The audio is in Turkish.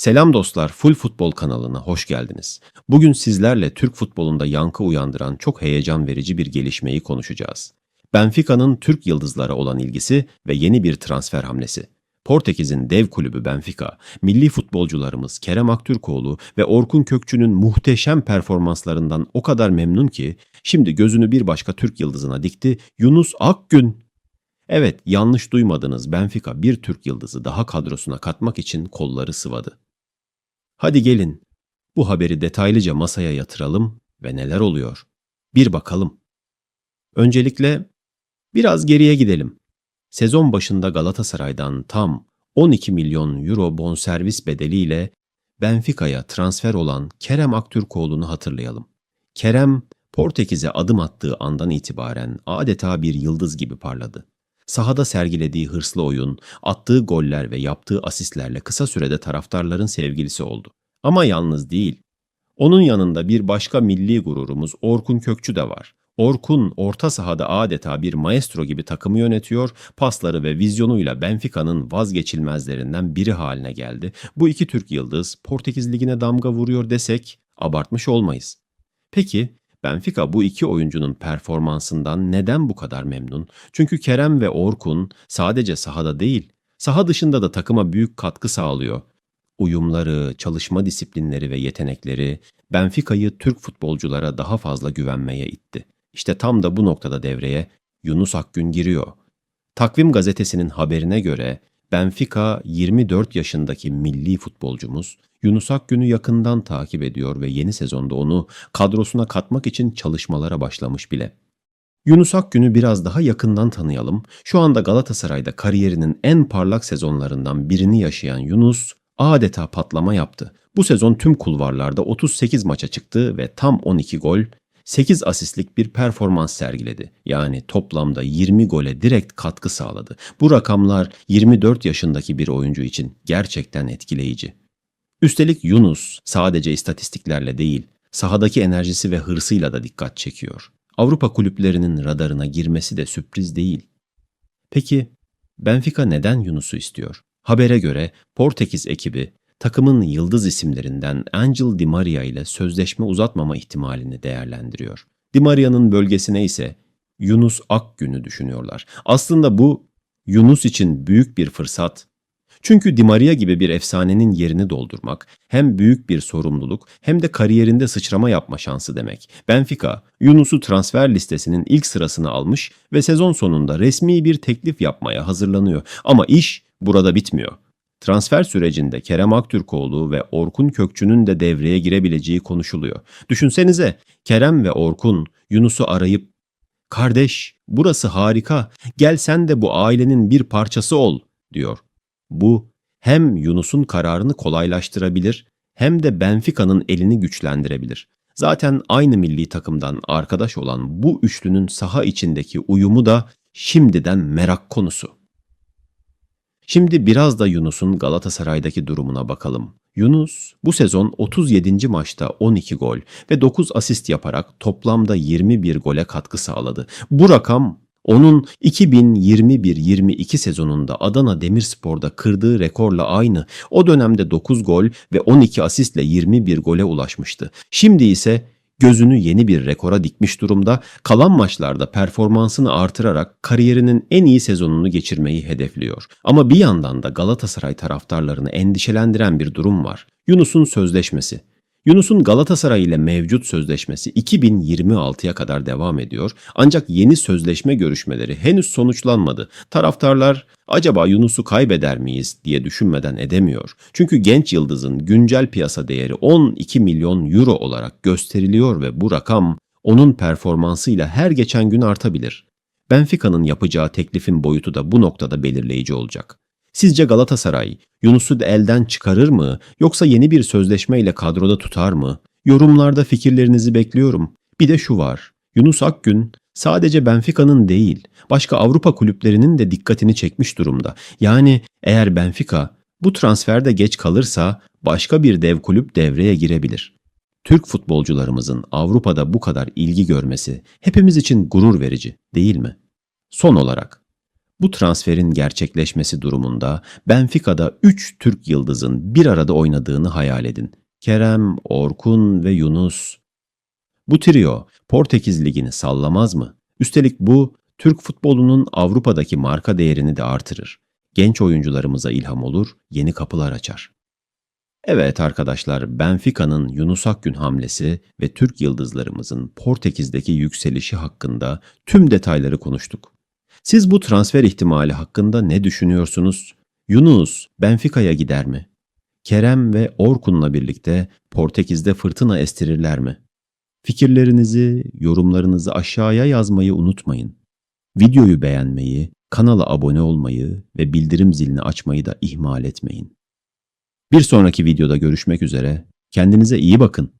Selam dostlar, Full Futbol kanalına hoş geldiniz. Bugün sizlerle Türk futbolunda yankı uyandıran çok heyecan verici bir gelişmeyi konuşacağız. Benfica'nın Türk yıldızlara olan ilgisi ve yeni bir transfer hamlesi. Portekiz'in dev kulübü Benfica, milli futbolcularımız Kerem Aktürkoğlu ve Orkun Kökçü'nün muhteşem performanslarından o kadar memnun ki, şimdi gözünü bir başka Türk yıldızına dikti, Yunus Akgün. Evet, yanlış duymadınız. Benfica bir Türk yıldızı daha kadrosuna katmak için kolları sıvadı. Hadi gelin bu haberi detaylıca masaya yatıralım ve neler oluyor? Bir bakalım. Öncelikle biraz geriye gidelim. Sezon başında Galatasaray'dan tam 12 milyon euro bonservis bedeliyle Benfica'ya transfer olan Kerem Aktürkoğlu'nu hatırlayalım. Kerem, Portekiz'e adım attığı andan itibaren adeta bir yıldız gibi parladı. Sahada sergilediği hırslı oyun, attığı goller ve yaptığı asistlerle kısa sürede taraftarların sevgilisi oldu. Ama yalnız değil. Onun yanında bir başka milli gururumuz Orkun Kökçü de var. Orkun orta sahada adeta bir maestro gibi takımı yönetiyor, pasları ve vizyonuyla Benfica'nın vazgeçilmezlerinden biri haline geldi. Bu iki Türk yıldız Portekiz Ligi'ne damga vuruyor desek abartmış olmayız. Peki Benfica bu iki oyuncunun performansından neden bu kadar memnun? Çünkü Kerem ve Orkun sadece sahada değil, saha dışında da takıma büyük katkı sağlıyor. Uyumları, çalışma disiplinleri ve yetenekleri Benfica'yı Türk futbolculara daha fazla güvenmeye itti. İşte tam da bu noktada devreye Yunus Akgün giriyor. Takvim gazetesinin haberine göre Benfica 24 yaşındaki milli futbolcumuz Yunus Akgün'ü yakından takip ediyor ve yeni sezonda onu kadrosuna katmak için çalışmalara başlamış bile. Yunus Akgün'ü biraz daha yakından tanıyalım. Şu anda Galatasaray'da kariyerinin en parlak sezonlarından birini yaşayan Yunus adeta patlama yaptı. Bu sezon tüm kulvarlarda 38 maça çıktı ve tam 12 gol, 8 asistlik bir performans sergiledi. Yani toplamda 20 gole direkt katkı sağladı. Bu rakamlar 24 yaşındaki bir oyuncu için gerçekten etkileyici. Üstelik Yunus sadece istatistiklerle değil, sahadaki enerjisi ve hırsıyla da dikkat çekiyor. Avrupa kulüplerinin radarına girmesi de sürpriz değil. Peki Benfica neden Yunus'u istiyor? Habere göre Portekiz ekibi takımın yıldız isimlerinden Angel Di Maria ile sözleşme uzatmama ihtimalini değerlendiriyor. Di Maria'nın bölgesine ise Yunus Akgün'ü düşünüyorlar. Aslında bu Yunus için büyük bir fırsat. Çünkü Di Maria gibi bir efsanenin yerini doldurmak hem büyük bir sorumluluk hem de kariyerinde sıçrama yapma şansı demek. Benfica, Yunus'u transfer listesinin ilk sırasına almış ve sezon sonunda resmi bir teklif yapmaya hazırlanıyor. Ama iş burada bitmiyor. Transfer sürecinde Kerem Aktürkoğlu ve Orkun Kökçü'nün de devreye girebileceği konuşuluyor. Düşünsenize Kerem ve Orkun Yunus'u arayıp "Kardeş, burası harika. Gel sen de bu ailenin bir parçası ol." diyor. Bu hem Yunus'un kararını kolaylaştırabilir hem de Benfica'nın elini güçlendirebilir. Zaten aynı milli takımdan arkadaş olan bu üçlünün saha içindeki uyumu da şimdiden merak konusu. Şimdi biraz da Yunus'un Galatasaray'daki durumuna bakalım. Yunus bu sezon 37. maçta 12 gol ve 9 asist yaparak toplamda 21 gole katkı sağladı. Bu rakam onun 2021-22 sezonunda Adana Demirspor'da kırdığı rekorla aynı. O dönemde 9 gol ve 12 asistle 21 gole ulaşmıştı. Şimdi ise gözünü yeni bir rekora dikmiş durumda, kalan maçlarda performansını artırarak kariyerinin en iyi sezonunu geçirmeyi hedefliyor. Ama bir yandan da Galatasaray taraftarlarını endişelendiren bir durum var. Yunus'un sözleşmesi. Yunus'un Galatasaray ile mevcut sözleşmesi 2026'ya kadar devam ediyor ancak yeni sözleşme görüşmeleri henüz sonuçlanmadı. Taraftarlar acaba Yunus'u kaybeder miyiz diye düşünmeden edemiyor. Çünkü genç yıldızın güncel piyasa değeri 12 milyon euro olarak gösteriliyor ve bu rakam onun performansıyla her geçen gün artabilir. Benfica'nın yapacağı teklifin boyutu da bu noktada belirleyici olacak. Sizce Galatasaray Yunus'u elden çıkarır mı yoksa yeni bir sözleşmeyle kadroda tutar mı? Yorumlarda fikirlerinizi bekliyorum. Bir de şu var. Yunus Akgün sadece Benfica'nın değil, başka Avrupa kulüplerinin de dikkatini çekmiş durumda. Yani eğer Benfica bu transferde geç kalırsa başka bir dev kulüp devreye girebilir. Türk futbolcularımızın Avrupa'da bu kadar ilgi görmesi hepimiz için gurur verici, değil mi? Son olarak Bu transferin gerçekleşmesi durumunda Benfica'da 3 Türk yıldızın bir arada oynadığını hayal edin. Kerem, Orkun ve Yunus. Bu trio Portekiz Ligi'ni sallamaz mı? Üstelik bu Türk futbolunun Avrupa'daki marka değerini de artırır. Genç oyuncularımıza ilham olur, yeni kapılar açar. Evet arkadaşlar, Benfica'nın Yunus Akgün hamlesi ve Türk yıldızlarımızın Portekiz'deki yükselişi hakkında tüm detayları konuştuk. Siz bu transfer ihtimali hakkında ne düşünüyorsunuz? Yunus Benfica'ya gider mi? Kerem ve Orkun'la birlikte Portekiz'de fırtına estirirler mi? Fikirlerinizi, yorumlarınızı aşağıya yazmayı unutmayın. Videoyu beğenmeyi, kanala abone olmayı ve bildirim zilini açmayı da ihmal etmeyin. Bir sonraki videoda görüşmek üzere. Kendinize iyi bakın.